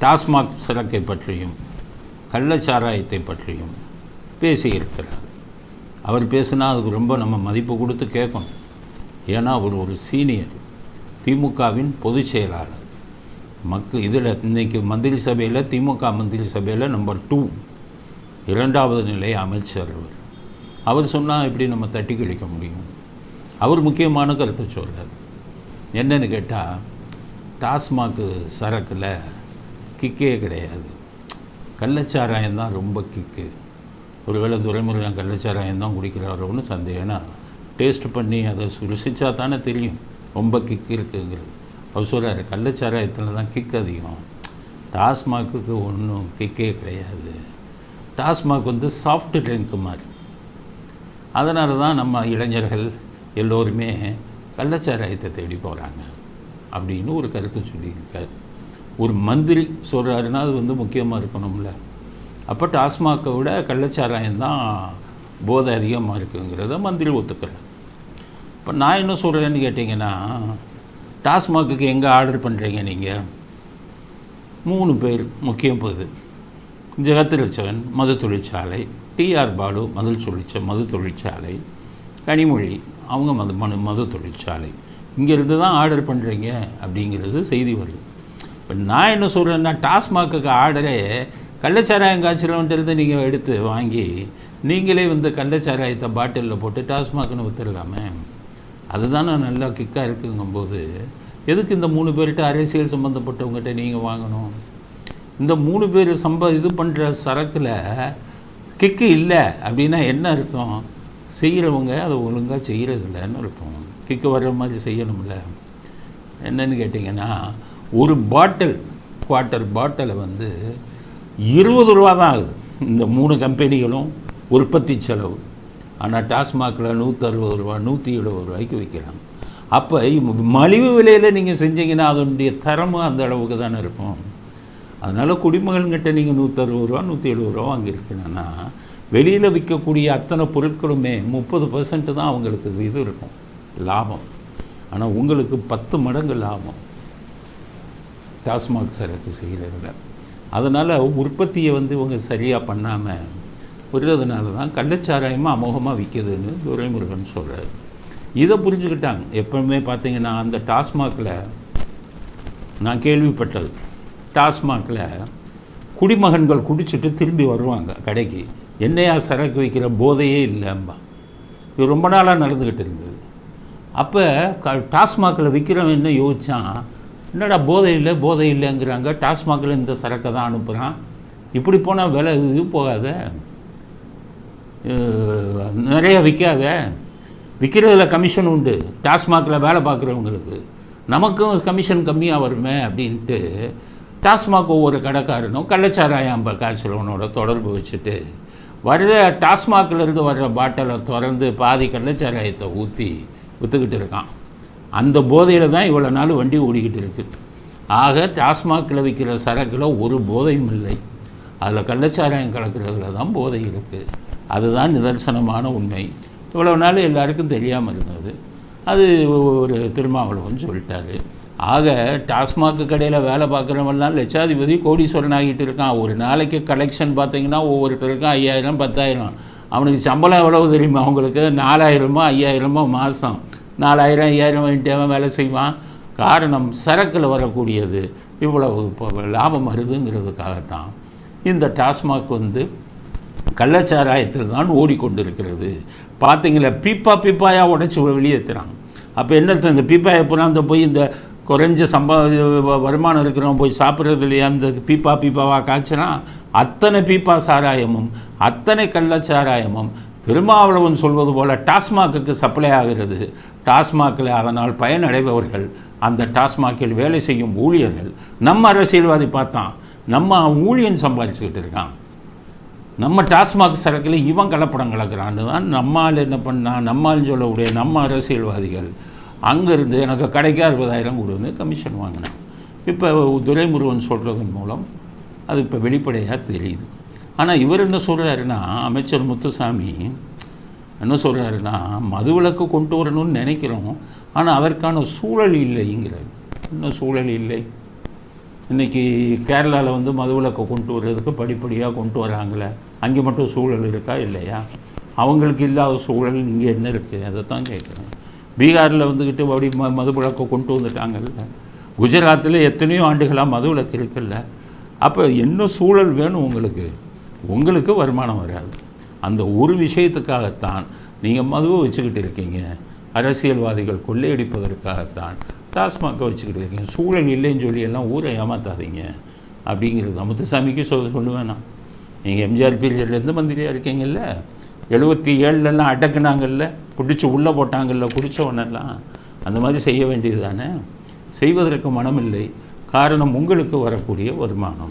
டாஸ்மாக் சரக்கை பற்றியும் கள்ளச்சாராயத்தை பற்றியும் பேசியிருக்கிறார். அவர் பேசினா அதுக்கு ரொம்ப நம்ம மதிப்பு கொடுத்து கேட்கணும். ஏன்னா அவர் ஒரு சீனியர் திமுகவின் பொதுச் செயலாளர். மக்கு இதில் இன்றைக்கி மந்திரி சபையில் திமுக மந்திரி சபையில் நம்பர் டூ இரண்டாவது நிலை அமைச்சர் அவர். அவர் சொன்னால் எப்படி நம்ம தட்டி கழிக்க முடியும்? அவர் முக்கியமான கருத்தை சொல்கிறார் என்னன்னு கேட்டால் டாஸ்மாக் சரக்கில் கிக்கே கிடையாது. கள்ளச்சாராயம் தான் ரொம்ப கிக்கு. ஒருவேளை துரைமுருகன் கள்ளச்சாராயம் தான் குடிக்கிறாரோன்னு சந்தேகம். டேஸ்ட் பண்ணி அதை ருசிச்சா தானே தெரியும். ரொம்ப கிக்கு இருக்குங்கிறது. அவர் சொல்கிறார் கள்ளச்சாராயத்தில் தான் கிக் அதிகம். டாஸ்மாக்கு ஒன்றும் கிக்கே கிடையாது. டாஸ்மாக் வந்து சாஃப்ட் ட்ரிங்க்கு மாதிரி. அதனால தான் நம்ம இளைஞர்கள் எல்லோருமே கள்ளச்சாராயத்தை தேடி போகிறாங்க அப்படின்னு ஒரு கருத்து சொல்லியிருக்காரு. ஒரு மந்திரி சொல்கிறாருன்னா அது வந்து முக்கியமாக இருக்கணும்ல. அப்போ டாஸ்மாக்கை விட கள்ளச்சாராயம் தான் போதை அதிகமாக இருக்குங்கிறத மந்திரி ஒத்துக்கிறேன் இப்போ நான் என்ன சொல்கிறேன்னு கேட்டிங்கன்னா டாஸ்மாகுக்கு எங்கே ஆர்டர் பண்ணுறீங்க நீங்கள் மூணு பேர் முக்கியம் போகுது ஜெகத்திரச்சவன் மது தொழிற்சாலை டிஆர் பாலு மது தொழிற்ச மது தொழிற்சாலை கனிமொழி அவங்க மது மனு மது தொழிற்சாலை. இங்கேருந்து தான் ஆர்டர் பண்ணுறீங்க அப்படிங்கிறது செய்தி வருது. இப்போ நான் என்ன சொல்கிறேன்னா டாஸ்மாக்கு ஆர்டரே கள்ளச்சாராயம் காய்ச்சலன்ட்டு நீங்கள் எடுத்து வாங்கி நீங்களே வந்து கள்ளச்சாராயத்தை பாட்டிலில் போட்டு டாஸ்மாக்னு வித்துடலாமே. அதுதானே நல்லா கிக்காக இருக்குங்கும்போது எதுக்கு இந்த மூணு பேர்கிட்ட அரசியல் சம்மந்தப்பட்டவங்ககிட்ட நீங்கள் வாங்கணும்? இந்த மூணு பேர் சம்ப இது பண்ணுற சரக்கில் கிக்கு இல்லை அப்படின்னா என்ன அர்த்தம்? செய்கிறவங்க அதை ஒழுங்காக செய்கிறதில்லன்னு அர்த்தம். கிக்கு வர்ற மாதிரி செய்யணும்ல. என்னன்னு கேட்டிங்கன்னா ஒரு பாட்டில் குவார்ட்டர் பாட்டிலை வந்து இருபது ரூபா தான் ஆகுது. இந்த மூணு கம்பெனிகளும் உற்பத்தி செலவு. ஆனால் டாஸ்மாகில் நூற்றறுபது ரூபா நூற்றி எழுபது ரூபாய்க்கு விற்கிறாங்க. அப்போ மலிவு விலையில் நீங்கள் செஞ்சீங்கன்னா அதனுடைய தரமும் அந்த அளவுக்கு தானே இருக்கும். அதனால் குடிமகன்கிட்ட நீங்கள் நூற்றறுபது ரூபா நூற்றி எழுபது ரூபா வாங்கியிருக்கீங்கன்னா வெளியில் விற்கக்கூடிய அத்தனை பொருட்களுமே முப்பது பர்சன்ட் தான் அவங்களுக்கு இது இருக்கும் லாபம். ஆனால் உங்களுக்கு பத்து மடங்கு லாபம். டாஸ்மாக் சரக்கு செய்கிறதுல அதனால் உற்பத்தியை வந்து இவங்க சரியாக பண்ணாமல் விடுறதுனால தான் கள்ளச்சாராயமாக அமோகமாக விற்கிதுன்னு துரைமுருகன் சொல்கிறார் இதை புரிஞ்சுக்கிட்டாங்க. எப்பவுமே பார்த்தீங்கன்னா அந்த டாஸ்மாகில் நான் கேள்விப்பட்டது. டாஸ்மாகில் குடிமகன்கள் குடிச்சிட்டு திரும்பி வருவாங்க கடைக்கு. என்னையா சரக்கு வைக்கிற போதையே இல்லைம்பா. இது ரொம்ப நாளாக நடந்துக்கிட்டு இருந்தது. அப்போ க டாஸ்மாகில் விற்கிறவன் என்ன யோசித்தான் என்னடா போதை இல்லை போதை இல்லைங்கிறாங்க. டாஸ்மாகில் இந்த சரக்கை தான் அனுப்புகிறான் இப்படி போனால் விலை இது போகாத. நிறைய விற்காத. விற்கிறதுல கமிஷன் உண்டு. டாஸ்மாகில் வேலை பார்க்குறவங்களுக்கு. நமக்கும் கமிஷன் கம்மியாக வருமே அப்படின்ட்டு டாஸ்மாக் ஒவ்வொரு கடைக்காரனும் கள்ளச்சாராயம் காய்ச்சலவனோட தொடர்பு வச்சுட்டு வர்ற டாஸ்மாக்லேருந்து வர்ற பாட்டிலை திறந்து பாதி கள்ளச்சாராயத்தை ஊற்றி விற்றுக்கிட்டு இருக்கான். அந்த போதையில் தான் இவ்வளோ நாள் வண்டி ஓடிக்கிட்டு இருக்குது ஆக டாஸ்மாகில் விற்கிற சரக்கில் ஒரு போதையும் இல்லை. அதில் கள்ளச்சாராயம் கலக்கிறதுல தான் போதை இருக்குது அதுதான் நிதர்சனமான உண்மை. இவ்வளோ நாள் எல்லாருக்கும் தெரியாமல் இருந்தது. அது ஒரு திருமாவளவன் சொல்லிட்டாரு. ஆக டாஸ்மாக் கடையில் வேலை பார்க்குறவன்லாம் லட்சாதிபதி கோடீஸ்வரன் ஆகிட்டு இருக்கான். ஒரு நாளைக்கு கலெக்ஷன் பார்த்தீங்கன்னா ஒவ்வொருத்தருக்கும் ஐயாயிரம் பத்தாயிரம். அவனுக்கு சம்பளம் எவ்வளவு தெரியுமா? அவங்களுக்கு நாலாயிரமோ ஐயாயிரமோ மாதம் நாலாயிரம் ஐயாயிரம் வாங்கிட்டு வேலை செய்வான். காரணம் சரக்கில் வரக்கூடியது இவ்வளவு இப்போ லாபம் வருதுங்கிறதுக்காகத்தான். இந்த டாஸ்மாக் வந்து கள்ளச்சாராயத்தில் தான் ஓடிக்கொண்டிருக்கிறது. பார்த்தீங்களா? பீப்பா பீப்பாயாக உடச்சி வெளியேற்றுறாங்க அப்போ என்னத்த இந்த பீப்பாயை பூரா அந்த போய் இந்த குறைஞ்ச சம்பா வ- வருமானம் இருக்கிறவன் போய் சாப்பிட்றது இல்லையா? அந்த பீப்பா பீப்பாவாக காய்ச்சினா அத்தனை பீப்பா சாராயமும் அத்தனை கள்ளச்சாராயமும் திருமாவளவன் சொல்வது போல டாஸ்மாகுக்கு சப்ளை ஆகிறது. டாஸ்மாக்கில் அதனால் பயனடைபவர்கள் அந்த டாஸ்மாக்கில் வேலை செய்யும் ஊழியர்கள். நம்ம அரசியல்வாதி பார்த்தான் நம்ம ஊழியன் சம்பாதிச்சுக்கிட்டு இருக்கான். நம்ம டாஸ்மாக் சரக்கில் இவன் கலப்படம் கலக்கிறான்னு தான் நம்மால் என்ன பண்ணால் நம்மால் சொல்லக்கூடிய நம்ம அரசியல்வாதிகள். அங்கேருந்து எனக்கு கடைக்கு அறுபதாயிரம் கொடுன்னு கமிஷன் வாங்கினேன். இப்போ துரைமுருகன் சொல்கிறதன் மூலம் அது இப்போ வெளிப்படையாக தெரியுது. ஆனால் இவர் என்ன சொல்கிறாருன்னா அமைச்சர் முத்துசாமி என்ன சொல்கிறாருன்னா மதுவிலக்கு கொண்டு வரணும்னு நினைக்கிறோம் ஆனால் அதற்கான சூழல் இல்லைங்கிறார். என்ன சூழல் இல்லை? இன்றைக்கி கேரளாவில் வந்து மதுவிலக்கு கொண்டு வர்றதுக்கு படிப்படியாக கொண்டு வராங்களே. அங்கே மட்டும் சூழல் இருக்கா இல்லையா? அவங்களுக்கு இல்லாத சூழல் இங்கே என்ன இருக்குது அதை தான் கேட்குறேன். பீகாரில் வந்துக்கிட்டு அப்படி ம மதுவிலக்கை கொண்டு வந்துட்டாங்கல்ல. குஜராத்தில் எத்தனையோ ஆண்டுகளாக மதுவிலக்கு இருக்குல்ல. அப்போ என்ன சூழல் வேணும் உங்களுக்கு? உங்களுக்கு வருமானம் வராது. அந்த ஒரு விஷயத்துக்காகத்தான் நீங்கள் மதுவை வச்சுக்கிட்டு இருக்கீங்க. அரசியல்வாதிகள் கொள்ளையடிப்பதற்காகத்தான் டாஸ்மாகை வச்சுக்கிட்டு இருக்கீங்க. சூழல் இல்லைன்னு சொல்லி எல்லாம் ஊரை ஏமாத்தாதீங்க. அப்படிங்கிறது அமுத்துசாமிக்கு சொல்ல சொல்லுவேன் நான் நீங்கள் எம்ஜிஆர் பீரியட்லேருந்து மந்திரியாக இருக்கீங்கல்ல? எழுபத்தி ஏழுலலாம் அடக்குனாங்கல்ல? பிடிச்சி உள்ளே போட்டாங்கல்ல? குடித்தவனெல்லாம் அந்த மாதிரி செய்ய வேண்டியது தானே? செய்வதற்கு மனமில்லை. காரணம் உங்களுக்கு வரக்கூடிய வருமானம்.